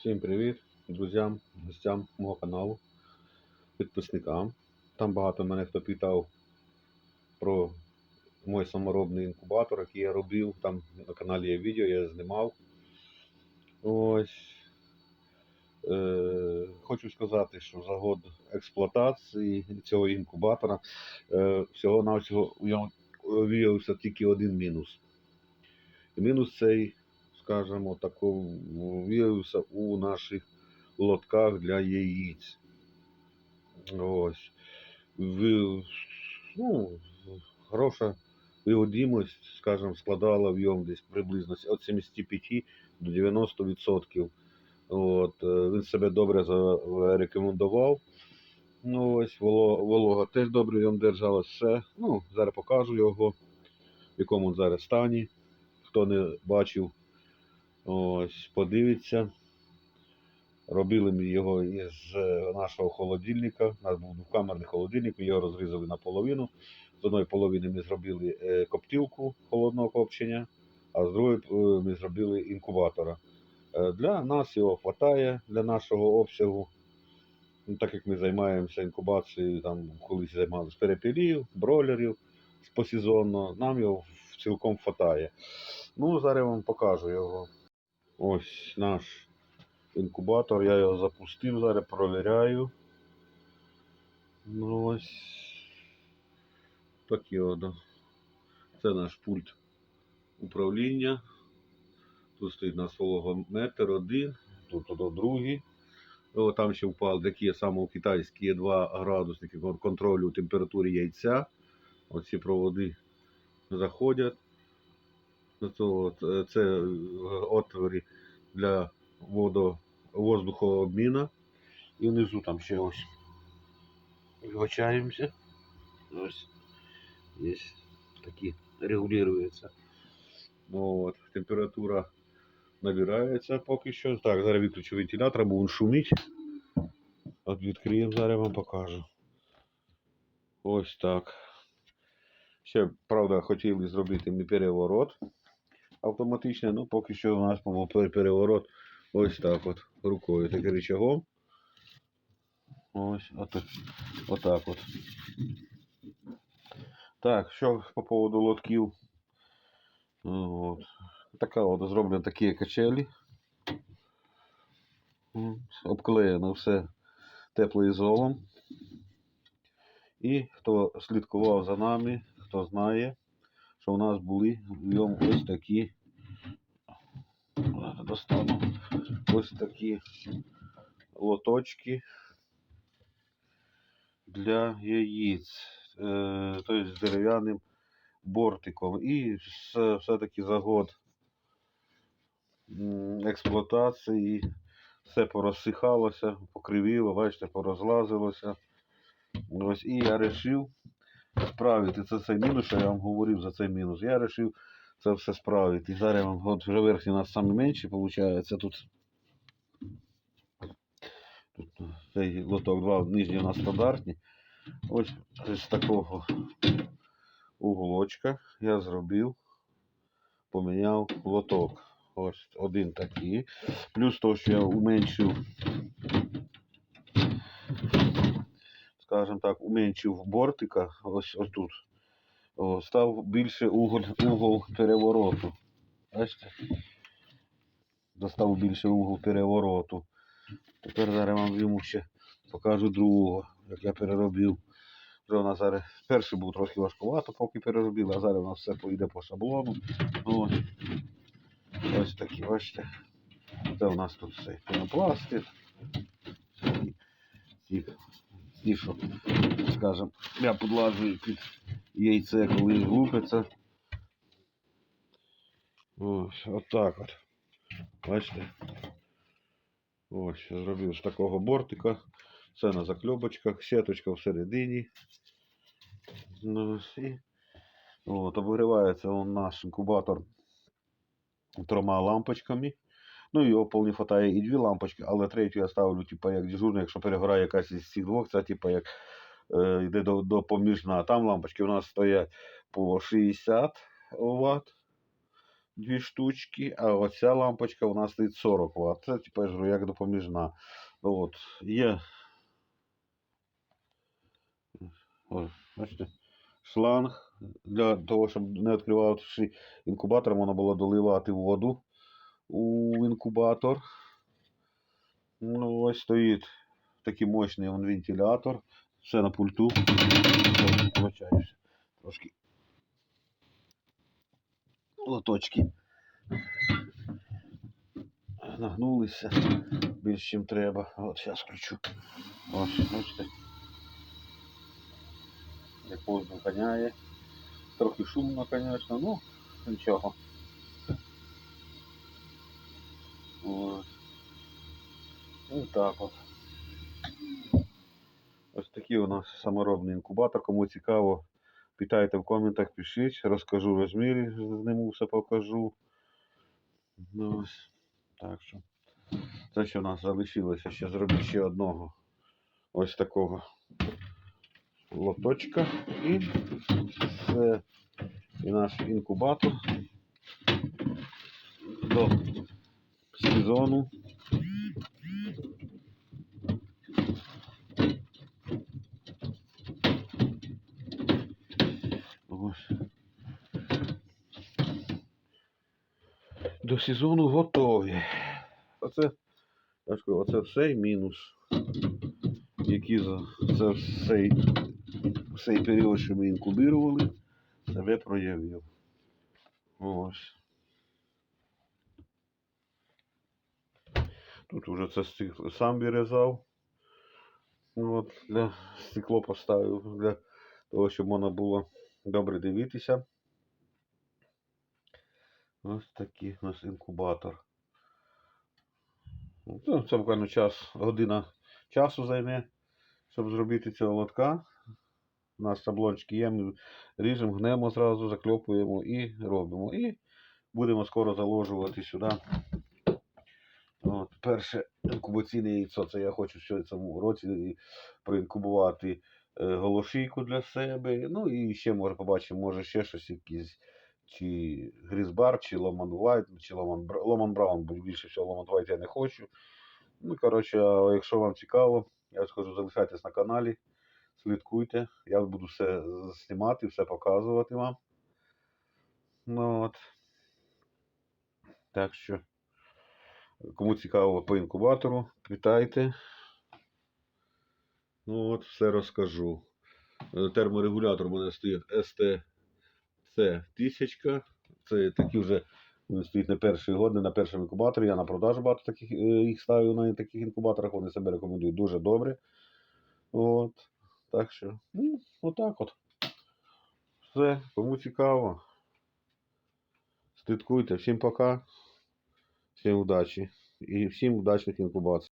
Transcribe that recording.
Всім привіт друзям, гостям мого каналу, підписникам. Там багато мене хто питав про мій саморобний інкубатор, який я робив. Там на каналі є відео, я знімав. Ось. Е, хочу сказати, що за год експлуатації цього інкубатора е, всього-навсього виявився тільки один мінус. І мінус цей скажімо, тако виявився у наших лотках для яєць. Ось. Ви, ну, хороша вигодимость, скажімо, складала в ньому десь приблизно від 75 до 90%. От, е, він себе добре зарекомендував. Ну, ось воло- волога теж добре в ньому держалась. Все. Ну, зараз покажу його, в якому він зараз стані. Хто не бачив, Ось, подивіться. Робили ми його із е, нашого холодильника. У нас був двокамерний холодильник, ми його розрізали наполовину. З одної половини ми зробили е, коптилку холодного копчення, а з другої е, ми зробили інкубатора. Для нас його вистачає, для нашого обсягу. Ну, так як ми займаємося інкубацією, там колись займалися перепілів, бройлерів посезонно, нам його цілком вистачає. Ну, зараз я вам покажу його. Ось наш інкубатор, я його запустив, зараз провіряю. Ну ось такі от. Це наш пульт управління. Тут стоїть у нас вологометр один, тут другий. О, там ще впав такі саме китайські є 2 градусники кон- контролю температури яйця. Оці проводи заходять. От, е, це е, отвори для водо, воздухообміну. І внизу там ще ось. Вибачаємося. Ось. Є такі регулюються. Ну, от, температура набирається поки що. Так, зараз виключу вентилятор, бо він шумить. От відкриємо, зараз вам покажу. Ось так. Ще, правда, хотіли зробити ми переворот автоматичний, ну поки що у нас переворот ось так от рукою, таким рычагом. Ось от, отак от. Так, що по поводу лотків. Ну, От. Така от зроблені такі качелі. Обклеєно все теплоізолом. І хто слідкував за нами, хто знає, що у нас були ось такі. Достану. Ось такі лоточки для яєць. Е, тобто з дерев'яним бортиком. І все- все-таки за год експлуатації все порозсихалося, покривіло, бачите, порозлазилося. Ось, і я вирішив справити це цей мінус, що я вам говорив за цей мінус. Я вирішив це все справити. І зараз вам от вже верхній у нас саме менший, виходить. Тут, тут цей лоток 2, нижні у нас стандартні. Ось з такого уголочка я зробив, поміняв лоток. Ось один такий. Плюс то, що я уменшив, скажімо так, уменшив бортика, ось, ось тут. О, став більше угол, угол перевороту. Бачите? Достав більше угол перевороту. Тепер зараз вам йому ще покажу другого, як я переробив. Вже у нас зараз перший був трохи важкувато, поки переробив, а зараз у нас все поїде по шаблону. Ну, ось, ось такі, бачите. Це у нас тут все пінопласти. Ті, ті, що, скажімо, я подлажую під яйце, коли лупиться. Ось, отак от. Бачите? Ось, зробив з такого бортика. Це на закльопочках, сіточка всередині. Ну, і от, обігрівається наш інкубатор трьома лампочками. Ну, його повні хватає і дві лампочки, але третю я ставлю, типу, як дежурну, якщо перегорає якась із цих двох, це типу як е, йде до, допоміжна. Там лампочки у нас стоять по 60 Вт. дві штучки, а оця лампочка у нас стоїть 40 Вт. Це типу, як допоміжна. От. Є. Ось, бачите, шланг для того, щоб не відкривавши інкубатор, можна було доливати воду у інкубатор. Ну, ось стоїть такий мощний вон вентилятор. Все на пульту. Вибачаюся. Трошки лоточки нагнулися більш чим треба. От зараз включу. Ось, бачите. Як воздух. Трохи шумно, звісно, ну нічого. Так от. Ось такий у нас саморобний інкубатор. Кому цікаво, питайте в коментах, пишіть, розкажу розміри, зніму все покажу. Ну, ось. Так що. Це що в нас залишилося. Ще зробити ще одного ось такого лоточка. І це і наш інкубатор до сезону. Ось. До сезону готові. Оце, оце все мінус. Які за це цей, цей період, що ми інкубірували, себе проявив. Ось. Тут уже це стекло сам вирізав. От, для стекло поставив для того, щоб можна було добре дивитися. Ось такий у нас інкубатор. Ну, це буквально час, година часу займе, щоб зробити цього лотка. У нас шаблончики є, ми ріжемо, гнемо зразу, закльопуємо і робимо. І будемо скоро заложувати сюди. От, перше інкубаційне яйцо, це я хочу в цьому році проінкубувати е, голошийку для себе. Ну і ще може побачимо, може ще щось якісь. Чи Грізбар, чи Ломан Вайт, чи Ломан, Ломан Браун, бо більше всього Ломан Вайт я не хочу. Ну, коротше, якщо вам цікаво, я скажу, залишайтесь на каналі, слідкуйте. Я буду все знімати, все показувати вам. Ну от. Так що, кому цікаво по інкубатору, питайте. Ну от, все розкажу. Е, Терморегулятор у мене стоїть ST це тисячка. Це такі вже він стоїть не перший год, не на першому інкубаторі. Я на продажу багато таких е, їх ставив на таких інкубаторах. Вони себе рекомендують дуже добре. От. Так що, ну, отак от. Все, кому цікаво. Слідкуйте. Всім пока. Всім удачі. І всім удачних інкубацій.